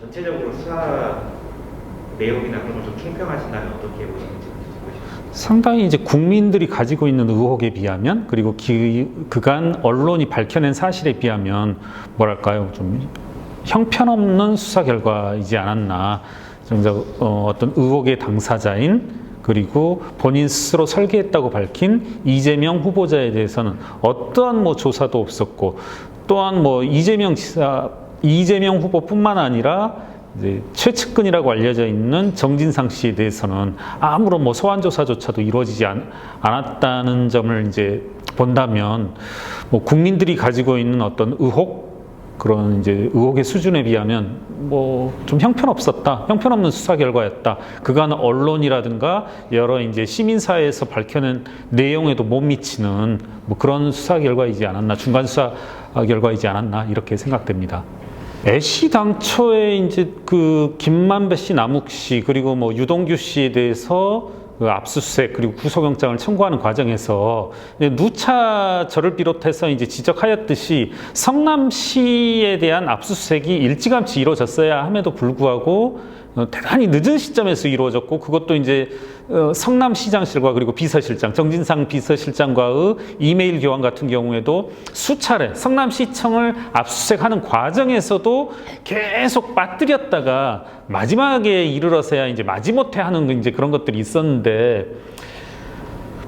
전체적으로 수사 내용이나 그런 걸 좀 총평하신다면 어떻게 보시는지. 상당히 이제 국민들이 가지고 있는 의혹에 비하면 그리고 기, 그간 언론이 밝혀낸 사실에 비하면 뭐랄까요 좀 형편없는 수사 결과이지 않았나 정작 어, 어떤 의혹의 당사자인 그리고 본인 스스로 설계했다고 밝힌 이재명 후보자에 대해서는 어떠한 뭐 조사도 없었고 또한 뭐 이재명 지사 이재명 후보뿐만 아니라 이제 최측근이라고 알려져 있는 정진상 씨에 대해서는 아무런 뭐 소환 조사조차도 이루어지지 않, 않았다는 점을 이제 본다면 뭐 국민들이 가지고 있는 어떤 의혹 그런 이제 의혹의 수준에 비하면 뭐 좀 형편없었다, 형편없는 수사 결과였다. 그간 언론이라든가 여러 이제 시민사회에서 밝혀낸 내용에도 못 미치는 뭐 그런 수사 결과이지 않았나, 중간 수사 결과이지 않았나 이렇게 생각됩니다. 애시 당초에 이제 그 김만배 씨, 남욱 씨 그리고 뭐 유동규 씨에 대해서 그 압수수색 그리고 구속영장을 청구하는 과정에서 누차 저를 비롯해서 이제 지적하였듯이 성남시에 대한 압수수색이 일찌감치 이루어졌어야 함에도 불구하고 어, 대단히 늦은 시점에서 이루어졌고 그것도 이제 어, 성남시장실과 그리고 비서실장 정진상 비서실장과의 이메일 교환 같은 경우에도 수차례 성남시청을 압수수색하는 과정에서도 계속 빠뜨렸다가 마지막에 이르러서야 이제 마지못해 하는 이제 그런 것들이 있었는데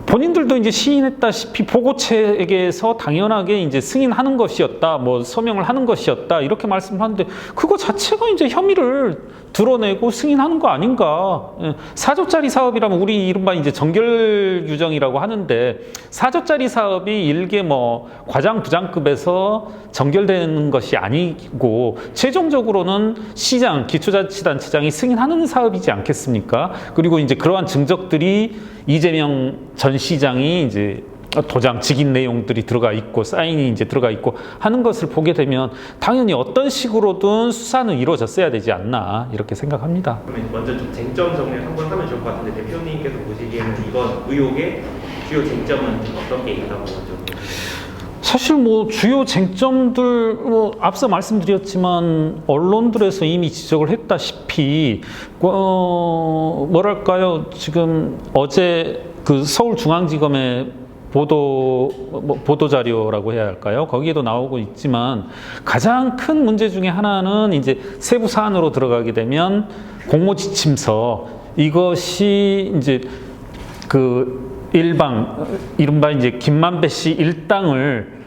본인들도 이제 시인했다시피 보고체계에서 당연하게 이제 승인하는 것이었다, 뭐 서명을 하는 것이었다 이렇게 말씀하는데 그거 자체가 이제 혐의를 드러내고 승인하는 거 아닌가? 예, 사조짜리 사업이라면 우리 이른바 이제 정결 규정이라고 하는데 사조짜리 사업이 일개 뭐 과장 부장급에서 정결되는 것이 아니고 최종적으로는 시장 기초자치단체장이 승인하는 사업이지 않겠습니까? 그리고 이제 그러한 증적들이 이재명 전 시장이 이제 도장 직인 내용들이 들어가 있고 사인이 이제 들어가 있고 하는 것을 보게 되면 당연히 어떤 식으로든 수사는 이루어졌어야 되지 않나 이렇게 생각합니다. 그러면 먼저 좀 쟁점 정리를 한번 하면 좋을 것 같은데 대표님께서 보시기에는 이번 의혹의 주요 쟁점은 어떤 게 있다고 좀 사실 뭐 주요 쟁점들 뭐 앞서 말씀드렸지만 언론들에서 이미 지적을 했다시피 어 뭐랄까요 지금 어제 그 서울중앙지검의 보도 뭐 보도 자료라고 해야 할까요? 거기에도 나오고 있지만 가장 큰 문제 중에 하나는 이제 세부 사안으로 들어가게 되면 공모 지침서 이것이 이제 그 일방 이른바 이제 김만배 씨 일당을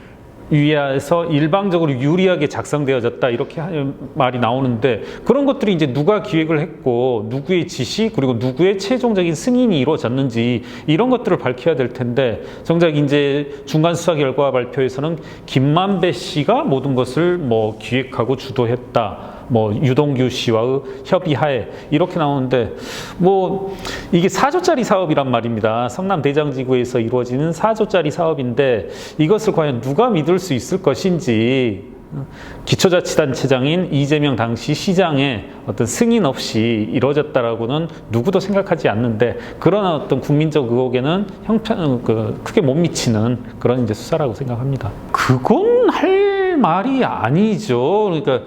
위해서 일방적으로 유리하게 작성되어졌다 이렇게 하- 말이 나오는데 그런 것들이 이제 누가 기획을 했고 누구의 지시 그리고 누구의 최종적인 승인이 이루어졌는지 이런 것들을 밝혀야 될 텐데 정작 이제 중간 수사 결과 발표에서는 김만배 씨가 모든 것을 뭐 기획하고 주도했다. 뭐 유동규 씨와의 협의하에 이렇게 나오는데 뭐 이게 4조짜리 사업이란 말입니다. 성남 대장지구에서 이루어지는 4조짜리 사업인데 이것을 과연 누가 믿을 수 있을 것인지 기초자치단체장인 이재명 당시 시장의 어떤 승인 없이 이루어졌다라고는 누구도 생각하지 않는데 그런 어떤 국민적 의혹에는 형편 그 크게 못 미치는 그런 이제 수사라고 생각합니다. 그건 할 말이 아니죠. 그러니까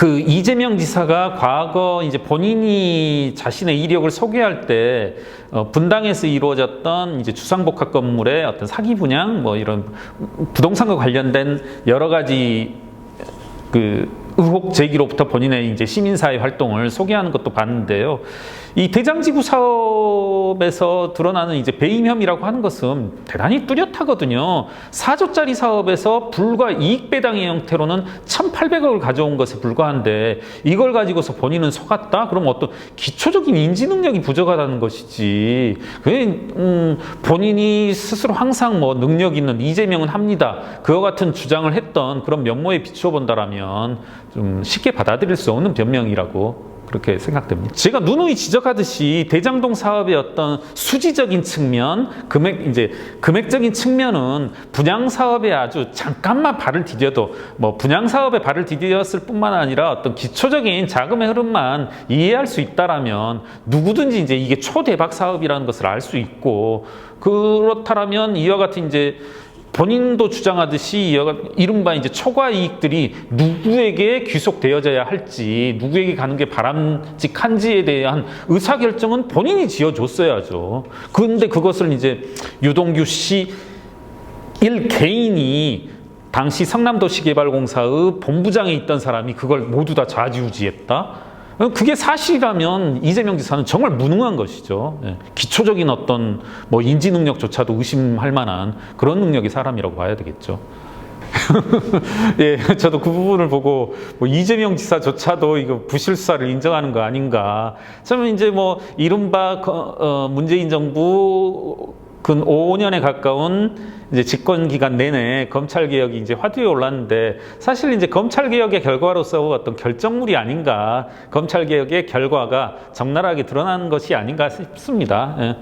그 이재명 지사가 과거 이제 본인이 자신의 이력을 소개할 때 어, 분당에서 이루어졌던 이제 주상복합 건물의 어떤 사기 분양 뭐 이런 부동산과 관련된 여러 가지 그 의혹 제기로부터 본인의 이제 시민사회 활동을 소개하는 것도 봤는데요. 이 대장지구 사업에서 드러나는 이제 배임 혐의라고 하는 것은 대단히 뚜렷하거든요. 4조짜리 사업에서 불과 이익 배당의 형태로는 1,800억을 가져온 것에 불과한데 이걸 가지고서 본인은 속았다? 그럼 어떤 기초적인 인지 능력이 부족하다는 것이지. 그 음, 본인이 스스로 항상 뭐 능력 있는 이재명은 합니다. 그와 같은 주장을 했던 그런 면모에 비추어 본다라면 좀 쉽게 받아들일 수 없는 변명이라고 그렇게 생각됩니다. 제가 누누이 지적하듯이 대장동 사업의 어떤 수지적인 측면, 금액 이제 금액적인 측면은 분양 사업에 아주 잠깐만 발을 디뎌도 뭐 분양 사업에 발을 디뎠을 뿐만 아니라 어떤 기초적인 자금의 흐름만 이해할 수 있다라면 누구든지 이제 이게 초대박 사업이라는 것을 알 수 있고 그렇다라면 이와 같은 이제 본인도 주장하듯이 이른바 이제 초과 이익들이 누구에게 귀속되어져야 할지, 누구에게 가는 게 바람직한지에 대한 의사 결정은 본인이 지어줬어야죠. 그런데 그것을 이제 유동규 씨 일 개인이 당시 성남도시개발공사의 본부장에 있던 사람이 그걸 모두 다 좌지우지했다. 그게 사실이라면 이재명 지사는 정말 무능한 것이죠. 예, 기초적인 어떤 뭐 인지 능력조차도 의심할 만한 그런 능력의 사람이라고 봐야 되겠죠. 예, 저도 그 부분을 보고 뭐 이재명 지사조차도 이거 부실 수사를 인정하는 거 아닌가. 저는 이제 뭐 이른바 거- 어, 문재인 정부 근 5년에 가까운 이제 집권 기간 내내 검찰 개혁이 이제 화두에 올랐는데 사실 이제 검찰 개혁의 결과로서 어떤 결정물이 아닌가 검찰 개혁의 결과가 적나라하게 드러난 것이 아닌가 싶습니다. 예.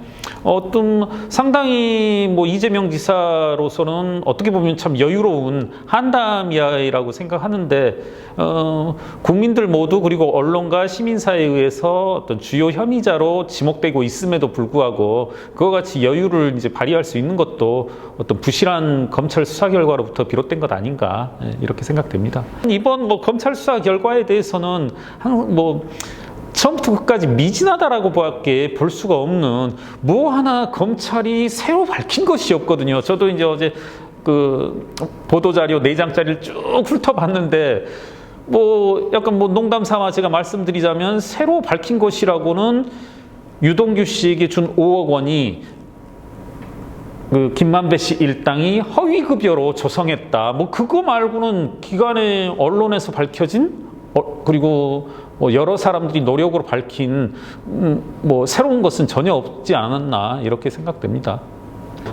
어떤 상당히 뭐 이재명 지사로서는 어떻게 보면 참 여유로운 한담이라고 생각하는데 어, 국민들 모두 그리고 언론과 시민사회에 의해서 어떤 주요 혐의자로 지목되고 있음에도 불구하고 그와 같이 여유를 이제 발휘할 수 있는 것도 어떤 부실한 검찰 수사 결과로부터 비롯된 것 아닌가 예, 이렇게 생각됩니다. 이번 뭐 검찰 수사 결과에 대해서는 한뭐 처음부터 끝까지 미진하다라고 밖에 볼 수가 없는 뭐 하나 검찰이 새로 밝힌 것이 없거든요. 저도 이제 어제 그 보도자료 네 장짜리를 쭉 훑어봤는데 뭐 약간 뭐 농담 삼아 제가 말씀드리자면 새로 밝힌 것이라고는 유동규 씨에게 준 5억 원이 그 김만배 씨 일당이 허위 급여로 조성했다. 뭐 그거 말고는 기관의 언론에서 밝혀진 어, 그리고 뭐 여러 사람들이 노력으로 밝힌 음, 뭐 새로운 것은 전혀 없지 않았나 이렇게 생각됩니다.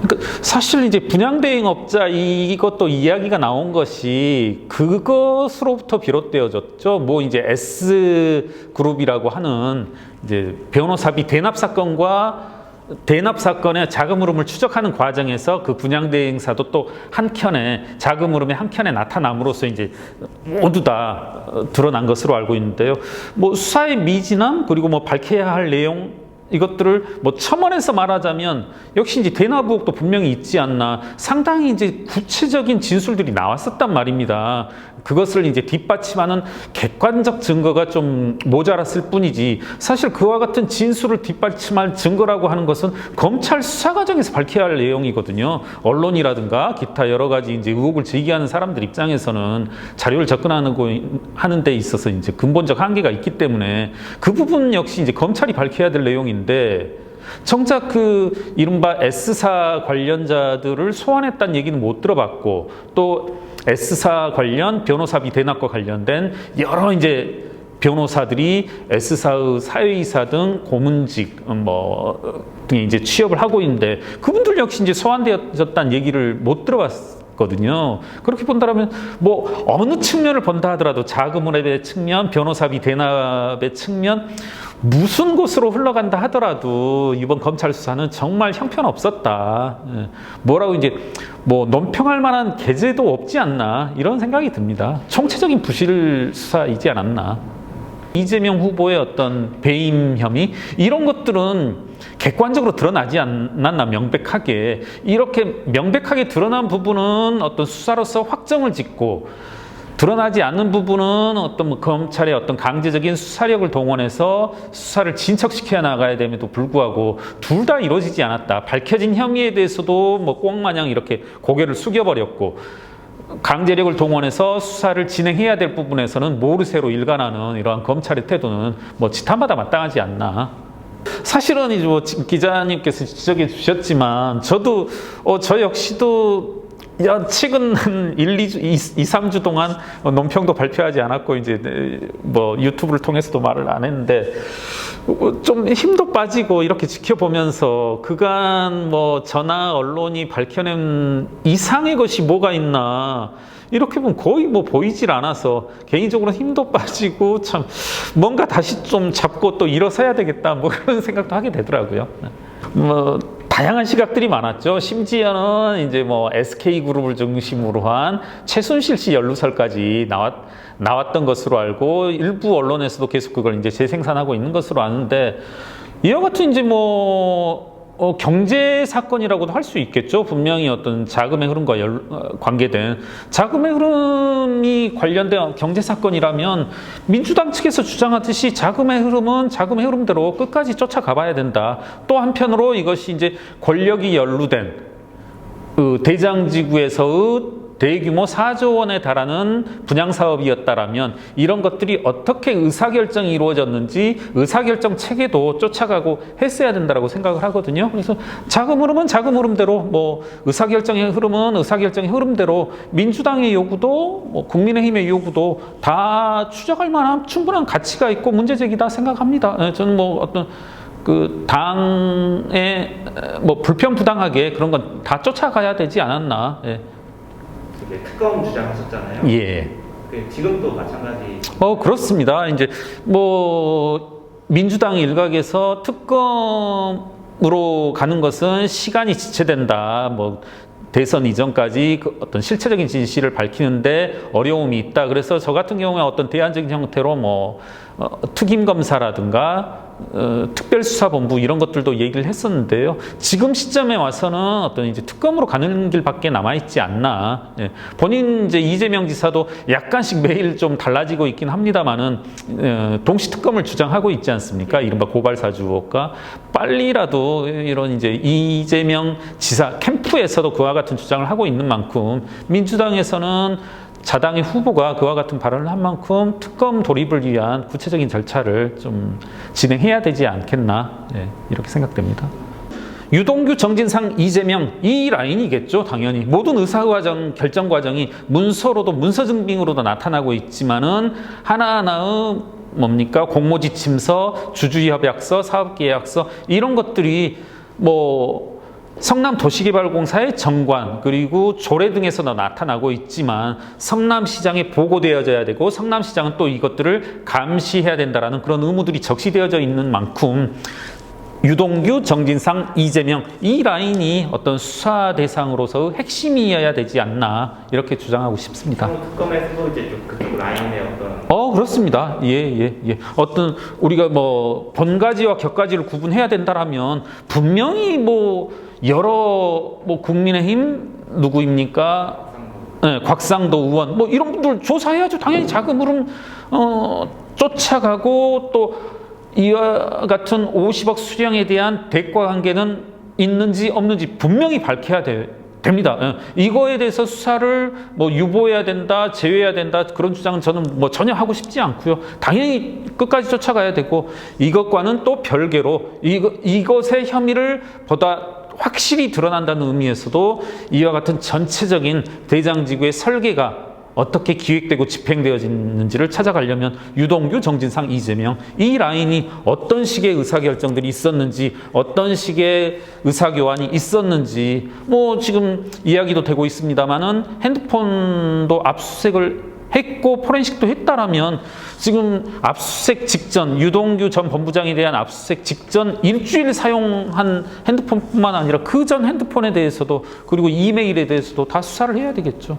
그러니까 사실 이제 분양대행업자 이것도 이야기가 나온 것이 그것으로부터 비롯되어졌죠. 뭐 이제 S 그룹이라고 하는 이제 변호사비 대납 사건과 대납 사건의 자금 흐름을 추적하는 과정에서 그 분양 대 행사도 또 한켠에 자금 흐름의 한켠에 나타남으로써 이제 모두 다 어, 드러난 것으로 알고 있는데요. 뭐 수사의 미진함 그리고 뭐 밝혀야 할 내용 이것들을 뭐 첨언해서 말하자면 역시 이제 대납 의혹도 분명히 있지 않나 상당히 이제 구체적인 진술들이 나왔었단 말입니다. 그것을 이제 뒷받침하는 객관적 증거가 좀 모자랐을 뿐이지 사실 그와 같은 진술을 뒷받침할 증거라고 하는 것은 검찰 수사 과정에서 밝혀야 할 내용이거든요. 언론이라든가 기타 여러 가지 이제 의혹을 제기하는 사람들 입장에서는 자료를 접근하는 거 하는 데 있어서 이제 근본적 한계가 있기 때문에 그 부분 역시 이제 검찰이 밝혀야 될 내용인데 정작 그 이른바 S사 관련자들을 소환했다는 얘기는 못 들어봤고 또 S사 관련 변호사비 대납과 관련된 여러 이제 변호사들이 S사의 사회이사 등 고문직 음, 뭐 등에 이제 취업을 하고 있는데 그분들 역시 이제 소환되었다는 얘기를 못 들어봤거든요. 그렇게 본다면 뭐 어느 측면을 본다 하더라도 자금운의 측면, 변호사비 대납의 측면 무슨 곳으로 흘러간다 하더라도 이번 검찰 수사는 정말 형편없었다. 예. 뭐라고 이제 뭐 논평할 만한 계제도 없지 않나 이런 생각이 듭니다. 총체적인 부실 수사이지 않았나. 이재명 후보의 어떤 배임 혐의 이런 것들은 객관적으로 드러나지 않았나 명백하게 이렇게 명백하게 드러난 부분은 어떤 수사로서 확정을 짓고 드러나지 않는 부분은 어떤 뭐 검찰의 어떤 강제적인 수사력을 동원해서 수사를 진척시켜 나가야 됨에도 불구하고 둘 다 이루어지지 않았다. 밝혀진 혐의에 대해서도 뭐 꽁마냥 이렇게 고개를 숙여버렸고 강제력을 동원해서 수사를 진행해야 될 부분에서는 모르쇠로 일관하는 이러한 검찰의 태도는 뭐 지탄받아 마땅하지 않나. 사실은 이제 뭐 지- 기자님께서 지적해 주셨지만 저도 어, 저 역시도 야, 최근 한 1, 2주, 2, 3주 동안 어, 논평도 발표하지 않았고 이제 네, 뭐 유튜브를 통해서도 말을 안 했는데 어, 좀 힘도 빠지고 이렇게 지켜보면서 그간 뭐 전화 언론이 밝혀낸 이상의 것이 뭐가 있나 이렇게 보면 거의 뭐 보이질 않아서 개인적으로 힘도 빠지고 참 뭔가 다시 좀 잡고 또 일어서야 되겠다 뭐 그런 생각도 하게 되더라고요. 뭐 다양한 시각들이 많았죠. 심지어는 이제 뭐 SK 그룹을 중심으로 한 최순실 씨 연루설까지 나왔 나왔던 것으로 알고 일부 언론에서도 계속 그걸 이제 재생산하고 있는 것으로 아는데 이와 같은 이제 뭐 어, 경제 사건이라고도 할 수 있겠죠. 분명히 어떤 자금의 흐름과 연- 어, 관계된 자금의 흐름이 관련된 경제 사건이라면 민주당 측에서 주장하듯이 자금의 흐름은 자금의 흐름대로 끝까지 쫓아가봐야 된다. 또 한편으로 이것이 이제 권력이 연루된 그 대장지구에서의 대규모 4조 원에 달하는 분양 사업이었다라면 이런 것들이 어떻게 의사결정이 이루어졌는지 의사결정 체계도 쫓아가고 했어야 된다라고 생각을 하거든요. 그래서 자금 흐름은 자금 흐름대로 뭐 의사결정의 흐름은 의사결정의 흐름대로 민주당의 요구도 뭐 국민의힘의 요구도 다 추적할 만한 충분한 가치가 있고 문제 제기다 생각합니다. 예, 저는 뭐 어떤 그 당에 뭐 불편 부당하게 그런 건 다 쫓아가야 되지 않았나. 예. 이렇게 특검 주장하셨잖아요. 예. 그 지금도 마찬가지. 어 그렇습니다. 이제 뭐 민주당 일각에서 특검 으로 가는 것은 시간이 지체된다. 뭐 대선 이전까지 그 어떤 실체적인 진실을 밝히는데 어려움이 있다. 그래서 저 같은 경우에 어떤 대안적인 형태로 뭐 어, 특임 검사라든가 어, 특별수사본부 이런 것들도 얘기를 했었는데요. 지금 시점에 와서는 어떤 이제 특검으로 가는 길밖에 남아 있지 않나. 예. 본인 이제 이재명 지사도 약간씩 매일 좀 달라지고 있긴 합니다만은 어, 동시 특검을 주장하고 있지 않습니까? 이른바 고발 사주 의혹과 빨리라도 이런 이제 이재명 지사 캠프에서도 그와 같은 주장을 하고 있는 만큼 민주당에서는 자당의 후보가 그와 같은 발언을 한 만큼 특검 돌입을 위한 구체적인 절차를 좀 진행해야 되지 않겠나 예, 이렇게 생각됩니다. 유동규, 정진상, 이재명 이 라인이겠죠 당연히 모든 의사 과정 결정 과정이 문서로도 문서 증빙으로도 나타나고 있지만은 하나하나의 뭡니까 공모지침서, 주주협약서, 사업계약서 이런 것들이 뭐 성남 도시개발공사의 정관 그리고 조례 등에서도 나타나고 있지만 성남시장에 보고되어져야 되고 성남시장은 또 이것들을 감시해야 된다라는 그런 의무들이 적시되어져 있는 만큼 유동규, 정진상, 이재명 이 라인이 어떤 수사 대상으로서 핵심이어야 되지 않나 이렇게 주장하고 싶습니다. 특검에서도 이제 좀 그쪽 라인의 어떤 어 그렇습니다. 예예 예, 어떤 우리가 뭐 본가지와 격가지를 구분해야 된다라면 분명히 뭐 여러 뭐 국민의힘 누구입니까? 네, 곽상도 의원 뭐 이런 분들 조사해야죠. 당연히 자금 흐름 어, 쫓아가고 또 이와 같은 50억 수령에 대한 대가 관계는 있는지 없는지 분명히 밝혀야 돼. 됩니다. 예. 이거에 대해서 수사를 뭐 유보해야 된다, 제외해야 된다 그런 주장은 저는 뭐 전혀 하고 싶지 않고요. 당연히 끝까지 쫓아가야 되고 이것과는 또 별개로 이거, 이것의 혐의를 보다 확실히 드러난다는 의미에서도 이와 같은 전체적인 대장지구의 설계가 어떻게 기획되고 집행되어지는지를 찾아가려면 유동규, 정진상, 이재명 이 라인이 어떤 식의 의사결정들이 있었는지 어떤 식의 의사교환이 있었는지 뭐 지금 이야기도 되고 있습니다만은 핸드폰도 압수수색을 했고 포렌식도 했다라면 지금 압수수색 직전 유동규 전 본부장에 대한 압수수색 직전 일주일 사용한 핸드폰뿐만 아니라 그 전 핸드폰에 대해서도 그리고 이메일에 대해서도 다 수사를 해야 되겠죠.